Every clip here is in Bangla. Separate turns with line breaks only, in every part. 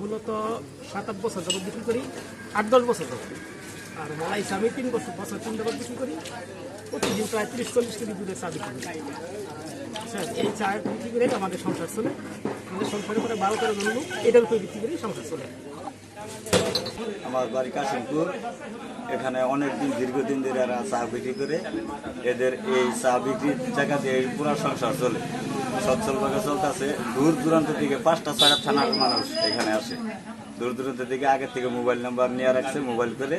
মূলত সাত, আট বছর যাবত বিক্রি করি, আট, দশ বছর যাবত। আর মালাই আমি তিন বছর বছর তিন যাবত বিক্রি করি। প্রতিদিন প্রায় তিরিশ, চল্লিশ কেজি দুধের চা বিক্রি করি। স্যার এই চা বিক্রি করে আমাদের সংসার চলে। আমাদের সংসারে পরে বারো তেরো জন লোক, এটার উপরে বিক্রি করে সংসার চলে।
আমার বাড়ি কাশিমপুর। এখানে অনেক দিন দীর্ঘদিন ধরে এরা চা বিক্রি করে। এদের এই চা বিক্রির জায়গা দিয়ে পুরো সংসার চলে। সচ্ছলভাবে চলতেছে। দূর দূরান্ত থেকে পাঁচটা, ছয়টা থানার মানুষ এখানে আসে। দূর দূরান্ত থেকে আগে থেকে মোবাইল নাম্বার নিয়ে রাখছে, মোবাইল করে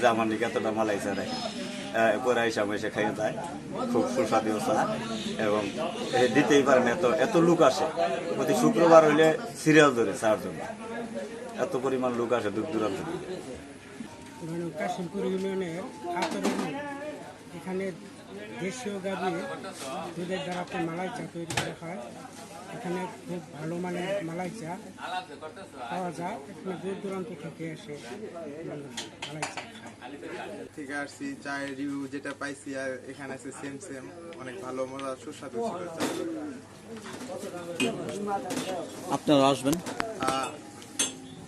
যে আমার নিকে এতটা মালাই চা রাখে পরে আমি এসে খাইয়ে দেয়। খুব সুস্বাদু চা। এবং দিতেই পারেন এত এত লোক আসে। প্রতি শুক্রবার হইলে সিরিয়াল ধরে চার জন্য এত পরিমাণ লোক আসে দূর দূরান্ত থেকে?
কাশিমপুর ইউনিয়নের এখানে দেশীয় গাভী দুধের দ্বারা মালাই চা তৈরি করা হয়। এখানে খুব ভালো মানের মালাই চা পাওয়া যায়। এখানে দূর দূরান্ত থেকে এসে মালাই চা খায়
আসছি চায়ের রিভিউ যেটা পাইছি আর এখানে আছে সেম সেম অনেক ভালো মজা সুস্বাদু ছিল।
আপনারা আসবেন?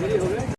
হবে